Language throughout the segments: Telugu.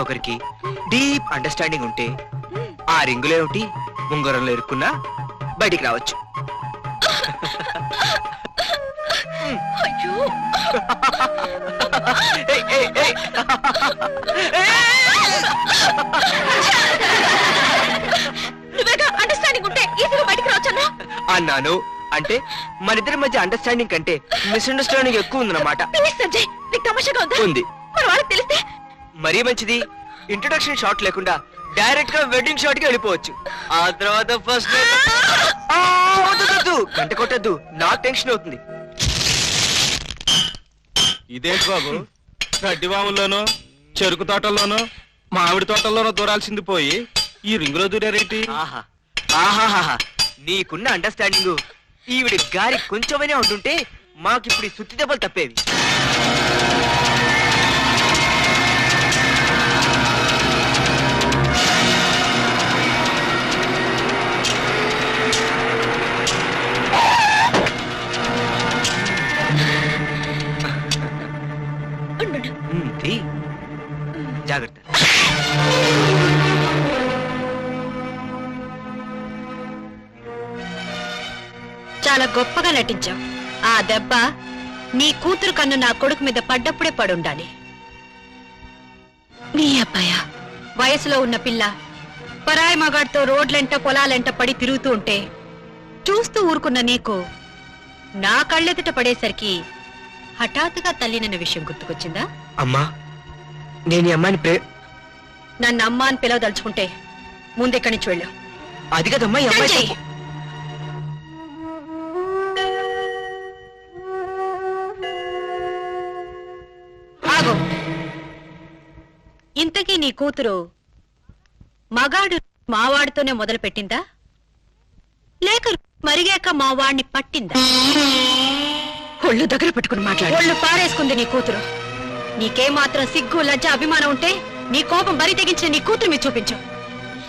ఒకరికొకరికి డీప్ అండర్స్టాండింగ్ ఉంటే ఆ రింగులో ఏమిటి? ఉంగరంలో ఇరుక్కున్నా బయటికి రావచ్చు. అయ్యో ఏయ్, ఏయ్, ఏయ్. నువ్వేగా అండర్స్టాండింగ్ ఉంటే ఈజీగా బయటికి రావచ్చన్నా? అన్నాను. అంటే మన ఇద్దరి మధ్య అండర్స్టాండింగ్ కంటే మిస్అండర్స్టాండింగ్ ఎక్కువ ఉందన్నమాట. ప్లీజ్ సంజయ్ నీకు తమాషాగా ఉందా? ఉంది. మరి వాళ్ళకి తెలిస్తే మరీ మంచిది. ఇంట్రొడక్షన్ షాట్ లేకుండా డైరెక్ట్గా వెడ్డింగ్ షాట్కి వెళ్ళిపోవచ్చు. ఆ తర్వాత ఫస్ట్ గంట కొట్టద్దు. నాకు టెన్షన్ అవుతుంది. ఇదేంటి బాబు? గడ్డి వాముల్లోనూ చెరుకు తోటల్లోనూ మామిడి తోటల్లోనూ దూరాల్సింది పోయి ఈ రింగులో దూరారేంటి? ఆహా. ఆహాహా నీకున్న అండర్స్టాండింగ్ ఈవిడ గారి కొంచెమైనా ఉంటుంటే మాకిప్పుడు ఈ సుత్తి దెబ్బలు తప్పేవి. జాగ్రత్త చాలా గొప్పగా నటించావు. ఆ దెబ్బ నీ కూతురు కన్ను నా కొడుకు మీద పడ్డప్పుడే పడుండాలి. నీ అబ్బాయ వయసులో ఉన్న పిల్ల పరాయి మగాడితో రోడ్లెంట పొలాలెంట పడి తిరుగుతూ ఉంటే చూస్తూ ఊరుకున్న నీకు నా కళ్ళెదుట పడేసరికి హఠాత్తుగా తల్లినన్న విషయం గుర్తుకొచ్చిందా? అమ్మా నేను ఈ అమ్మాయిని ప్రే నన్ను అమ్మ అని పిలవదలుచుకుంటే ముందెక్కడి నుంచి వెళ్ళు? అది కదమ్మా ఈ అమ్మాయి సంజయ్! తప్పు. ఆగు. ఇంతకీ నీ కూతురు మగాడు మావాడితోనే మొదలు పెట్టిందా లేక మరిగాక మా వాడిని పట్టిందా? ఒళ్ళు దగ్గర పెట్టుకుని మాట్లాడు. ఒళ్ళు పారేసుకుంది నీ కూతురు. నీకేమాత్రం సిగ్గు లజ్జ అభిమానం ఉంటే నీ కోపం బరి తెగించిన నీ కూతురు మీద చూపించు.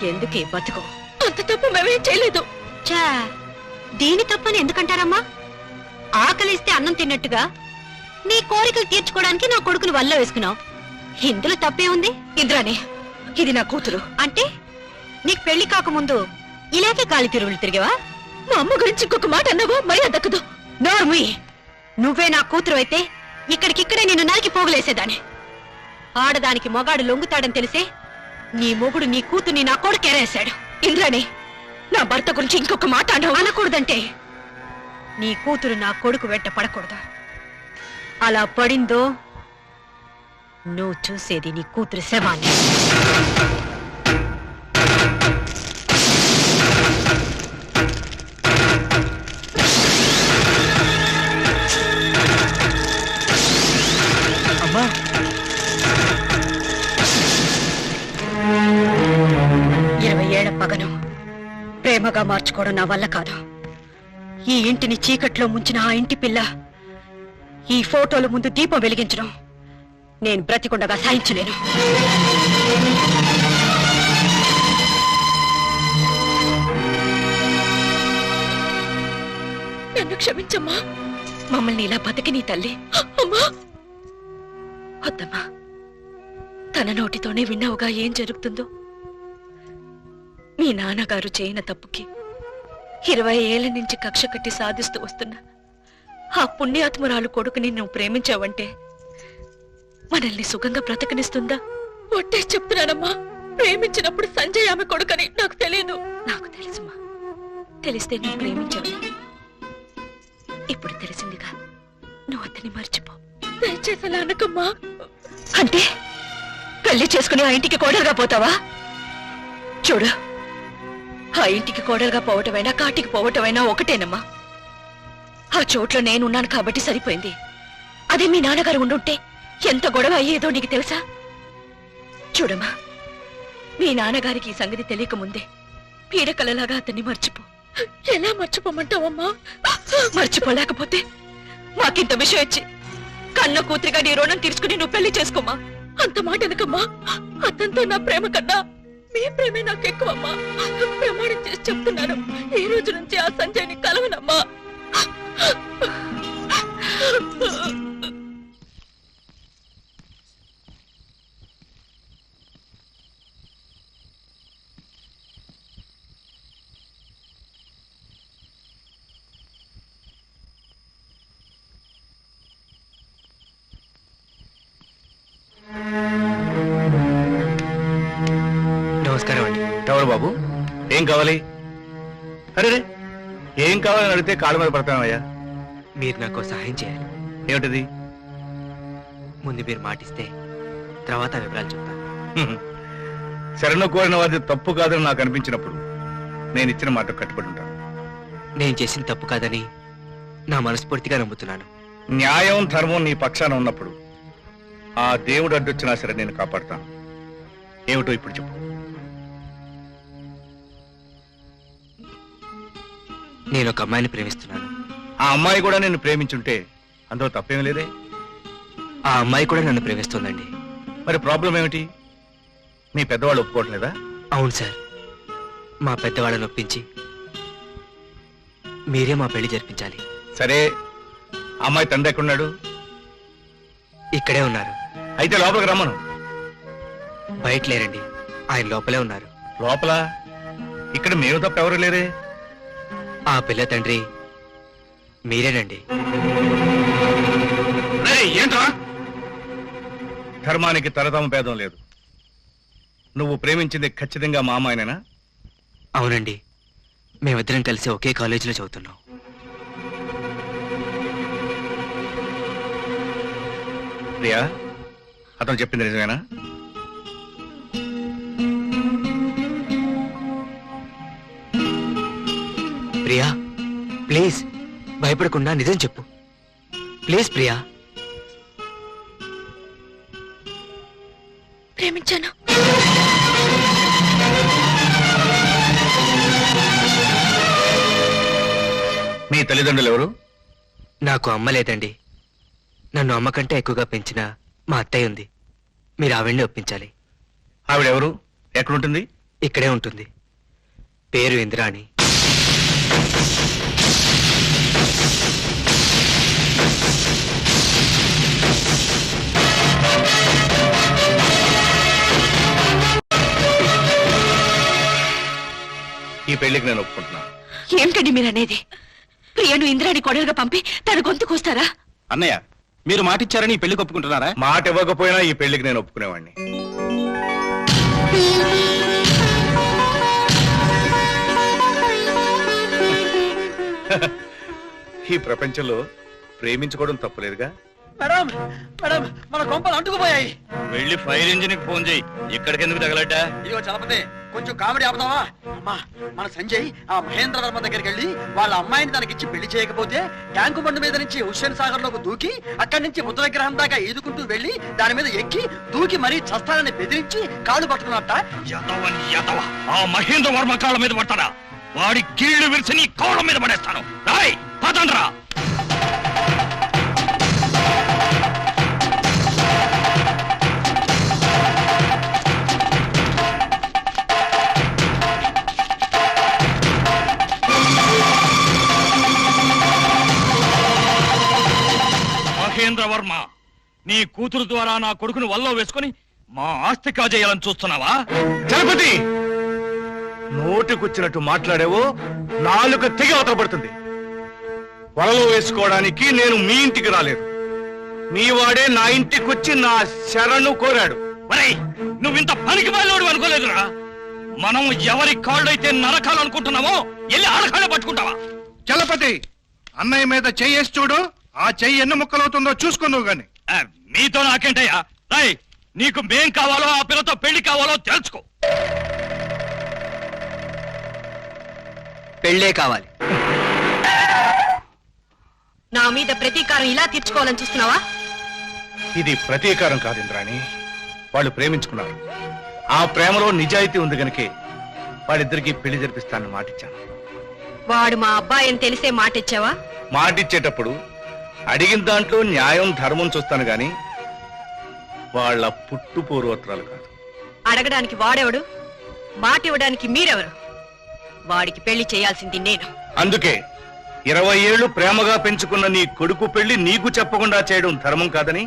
ఎందుకే బతుకు? అంత తప్పు మేమేం చేయలేదు. చా దీని తప్పని ఎందుకంటారమ్మా? ఆకలిస్తే అన్నం తిన్నట్టుగా నీ కోరికలు తీర్చుకోవడానికి నా కొడుకుని వల్ల వేసుకున్నావు. ఇందులో తప్పే ఉంది? ఇంద్రాని ఇది నా కూతురు. అంటే నీకు పెళ్ళి కాకముందు ఇలాగే గాలి తిరుగులు తిరిగావా? మా అమ్మ గురించి ఇంకొక మాట అన్నావా? మరి దక్కదు. నోర్మి నువ్వే నా కూతురు అయితే ఇక్కడికిక్కడే నిన్ను నరికి పోగులేసేదాన్ని. ఆడదానికి మొగాడు లొంగుతాడని తెలిసే నీ మొగుడు నీ కూతుర్ని నా కొడుకు ఎరేశాడు. ఇంద్రాణి నా భర్త గురించి ఇంకొక మాట అనకూడదంటే నీ కూతురు నా కొడుకు వెంట పడకూడదు. అలా పడిందో నువ్వు చూసేది నీ కూతురు శవాన్ని. ఇరవై ఏళ్ళ పగను. ప్రేమగా మార్చుకోవడం నా వల్ల కాదు. ఈ ఇంటిని చీకట్లో ముంచిన ఆ ఇంటి పిల్ల ఈ ఫోటోల ముందు దీపం వెలిగించడం నేను బ్రతికుండగా సాయించలేను నన్ను క్షమించమ్మా. మమ్మల్ని ఇలా బతికి నీ తల్లి. అమ్మా. వద్దమ్మా తన నోటితోనే విన్నావుగా ఏం జరుగుతుందో. మీ నాన్నగారు చేయన తప్పుకి ఇరవై ఏళ్ళ నుంచి కక్ష కట్టి సాధిస్తూ వస్తున్నా ఆ పుణ్యాత్మురాలు కొడుకుని నువ్వు ప్రేమించావంటే మనల్ని సుఖంగా బ్రతకనిస్తుందా? ఒట్టే చెప్తున్నానమ్మా. ప్రేమించినప్పుడు సంజయ్ ఆమె కొడుకని నాకు తెలియదు. నాకు తెలుసుమా? తెలిస్తే నువ్వు ప్రేమించావు ఇప్పుడు తెలిసిందిగా. నువ్వు అతన్ని మర్చిపో. దయచేసి అలా అనకమ్మా. అంటే పెళ్ళి చేసుకుని ఆ ఇంటికి కోడలుగా పోతావా? చూడు. ఆ ఇంటికి కోడలుగా పోవటమైనా కాటికి పోవటమైనా ఒకటేనమ్మా. ఆ చోట్ల నేనున్నాను కాబట్టి సరిపోయింది. అదే మీ నాన్నగారు ఉండుంటే ఎంత గొడవ అయ్యేదో నీకు తెలుసా? చూడమ్మా మీ నాన్నగారికి ఈ సంగతి తెలియక ముందే పీడకలలాగా అతన్ని మర్చిపో. ఎలా మర్చిపోమంటావమ్మా? మర్చిపోలేకపోతే మాకింత విషయం ఇచ్చి కన్న కూతురిగా నీ రుణం తీర్చుకుని నువ్వు పెళ్ళి చేసుకోమా? అంత మాట అనకమ్మా. అతనితో నా ప్రేమ కన్నా మీ ప్రేమే నాకు ఎక్కువమ్మా. ప్రమాణం చేసి చెప్తున్నాను. ఈ రోజు నుంచి ఆ సంజయ్ని కలవనమ్మా. ఏం కావాలి? అరే ఏం కావాలని అడిగితే కాళ్ళ మీద పడతానయ్యా మీరు నాకు సహాయం చేయాలి. ఏమిటది? ముందు మీరు మాటిస్తే తర్వాత వివరాలు చెప్తాను. శరణు కోరిన వారి తప్పు కాదని నాకు అనిపించినప్పుడు నేను ఇచ్చిన మాట కట్టుబడి ఉంటాను. నేను చేసిన తప్పు కాదని నా మనస్ఫూర్తిగా నమ్ముతున్నాను. న్యాయం ధర్మం నీ పక్షాన ఉన్నప్పుడు ఆ దేవుడు అడ్డొచ్చినా సరే నేను కాపాడుతాను. ఏమిటో ఇప్పుడు చెప్పు. నేను ఒక అమ్మాయిని ప్రేమిస్తున్నాను. ఆ అమ్మాయి కూడా నిన్ను ప్రేమించుంటే అందులో తప్పేం లేదే? ఆ అమ్మాయి కూడా నన్ను ప్రేమిస్తోందండి. మరి ప్రాబ్లం ఏమిటి? మీ పెద్దవాళ్ళు ఒప్పుకోవట్లేదా? అవును సార్. మా పెద్దవాళ్ళని ఒప్పించి మీరే మా పెళ్ళి జరిపించాలి. సరే అమ్మాయి తండ్రి ఎక్కడున్నాడు? ఇక్కడే ఉన్నారు. అయితే లోపలికి రమ్మను. బయట లేరండి. ఆయన లోపలే ఉన్నారు. లోపల? ఇక్కడ మేము తప్ప ఎవరు లేరే? ఆ పిల్ల తండ్రి మీరేనండి. ఏంట్రా? ధర్మానికి తరతమ భేదం లేదు. నువ్వు ప్రేమించింది ఖచ్చితంగా మా అమ్మాయినేనా? అవునండి. మేమిద్దరం కలిసి ఒకే కాలేజీలో చదువుతున్నాం. ప్రియా అతను చెప్పింది నిజమేనా? ప్రియా ప్లీజ్ భయపడకుండా నిజం చెప్పు. ప్లీజ్ ప్రియా. ప్రేమించాను. మీ తల్లిదండ్రులు ఎవరు? నాకు అమ్మ లేదండి. నన్ను అమ్మ కంటే ఎక్కువగా పెంచిన మా అత్తయ్య ఉంది. మీరు ఆవిడ్ని ఒప్పించాలి. ఆవిడెవరు? ఎక్కడుంటుంది? ఇక్కడే ఉంటుంది. పేరు ఇంద్రాణి. ఈ పెళ్ళికి నేను ఒప్పుకుంటున్నాను ఏమిటండి మీరు అనేది? ప్రియను ఇంద్రాని కొడలుగా పంపి తన గొంతు కూస్తారా అన్నయ్య మీరు మాటిచ్చారని ఈ పెళ్ళి ఒప్పుకుంటున్నారా? మాట ఇవ్వకపోయినా ఈ పెళ్ళికి నేను ఒప్పుకునేవాడిని ఈ ప్రపంచంలో ప్రేమించుకోవడం తప్పులేదుగా? మేడం మేడం మన కొంపలు అంటుకుపోయాయి. వెళ్ళి ఫైర్ ఇంజిన్కి ఫోన్ చేయి. ఇక్కడికి ఎందుకు తగలట ఇదిగో చలపతి కొంచెం కామెడీ ఆపుతావా? అమ్మా మన సంజయ్ ఆ మహేంద్ర వర్మ దగ్గరికి వెళ్ళి వాళ్ళ అమ్మాయిని తనకిచ్చి పెళ్ళి చేయకపోతే ట్యాంకు బండు మీద నుంచి హుస్సేన్ సాగర్లోకి దూకి అక్కడి నుంచి బుద్ధ విగ్రహం దాకా ఈదుకుంటూ వెళ్ళి దాని మీద ఎక్కి దూకి మరీ చస్తానని బెదిరించి కాళ్ళు పట్టుకున్నట్ట? యదవని యదవ. ఆ మహేంద్ర వర్మ కాళ్ళ మీద పడతారా వాడి కీళ్ళు విరిచి నీ కోళ్ళ మీద పడేస్తాను. రాయ్ పదండ్రా. మహేంద్ర వర్మ నీ కూతురు ద్వారా నా కొడుకును వల్లో వేసుకుని మా ఆస్తి కాజేయాలని చూస్తున్నావా? చలపతి! నోటికొచ్చినట్టు మాట్లాడేవో నాలుక తెగి అవతల పడుతుంది. వలలో వేసుకోవడానికి నేను మీ ఇంటికి రాలేదు. మీ వాడే నా ఇంటికి వచ్చి నా శరణు కోరాడు. నువ్వింత పనికి మాలోడు అనుకోలేదురా. మనం ఎవరి కాళ్ళైతే నరకాలనుకుంటున్నామో వెళ్ళి ఆడకాళ్ళ పట్టుకుంటావా? చలపతి! అన్నయ్య మీద చెయ్యేసి చూడు. ఆ చెయ్యి ఎన్ని ముక్కలవుతుందో చూసుకుందావు గాని. మీతో నాకేంటయ్యా? రాయ్ నీకు మేం కావాలో ఆ పిల్లతో పెళ్ళి కావాలో తెలుసుకో. పెళ్ళే కావాలి. నా మీద ప్రతీకారం ఇలా తీర్చుకోవాలని చూస్తున్నావా? ఇది ప్రతీకారం కాదు ఇంద్రాణి. వాళ్ళు ప్రేమించుకున్నారు. ఆ ప్రేమలో నిజాయితీ ఉంది గనుకే వాళ్ళిద్దరికీ పెళ్ళి జరిపిస్తానని మాటిచ్చాను. వాడు మా అబ్బాయి అని తెలిసే మాట ఇచ్చావా మాటిచ్చేటప్పుడు అడిగిన దాంట్లో న్యాయం ధర్మం చూస్తాను గాని వాళ్ళ పుట్టు పూర్వోత్తరాలు కాదు. అడగడానికి వాడెవడు? మాట ఇవ్వడానికి మీరెవరు? వాడికి పెళ్ళి చేయాల్సింది నేను. అందుకే ఇరవై ఏళ్ళు ప్రేమగా పెంచుకున్న నీ కొడుకు పెళ్ళి నీకు చెప్పకుండా చేయడం ధర్మం కాదని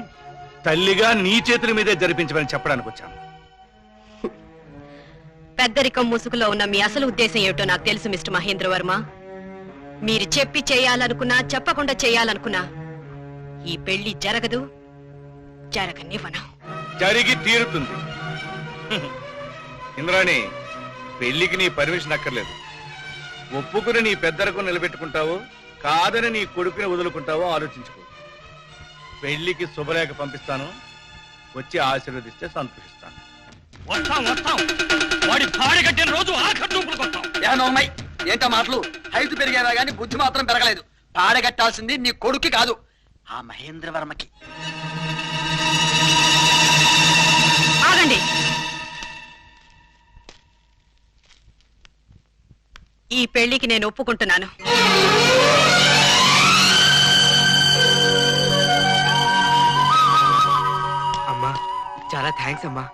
తల్లిగా నీ చేతుల మీదే జరిపించమని చెప్పడానికి వచ్చాను. పెద్దరికం ముసుగులో ఉన్న మీ అసలు ఉద్దేశం ఏమిటో నాకు తెలుసు మిస్టర్ మహేంద్ర వర్మ మీరు చెప్పి చేయాలనుకున్నా చెప్పకుండా చేయాలనుకున్నా ఈ పెళ్ళి జరగదు. జరగనివ్వను జరిగి తీరుతుంది. ఇంద్రాణి పెళ్ళికి నీ పర్మిషన్ అక్కర్లేదు. ఒప్పుకుని నీ పెద్దరకు నిలబెట్టుకుంటావో కాదని నీ కొడుకుని వదులుకుంటావో ఆలోచించుకో. పెళ్ళికి శుభలేఖ పంపిస్తాను వచ్చి ఆశీర్వదిస్తే సంతోషిస్తాను. వస్తాం వస్తాం. వాడి భార్య కట్టిన రోజు ఏంటో మాటలు? హైట్ పెరిగేవా గానీ బుద్ధి మాత్రం పెరగలేదు. పాడగట్టాల్సింది నీ కొడుక్కి కాదు. ఆ మహేంద్రవర్మకి. ఆగండి. ఈ పెళ్ళికి నేను ఒప్పుకుంటున్నాను. అమ్మా చాలా థ్యాంక్స్ అమ్మా.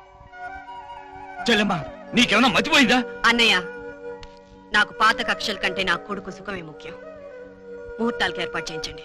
చెల్లెమ్మా నీకేమైనా మతిపోయిందా? అన్నయ్య నాకు పాత కక్షల కంటే నా కొడుకు సుఖమే ముఖ్యం. ముహూర్తాలకు ఏర్పాటు చేయించండి.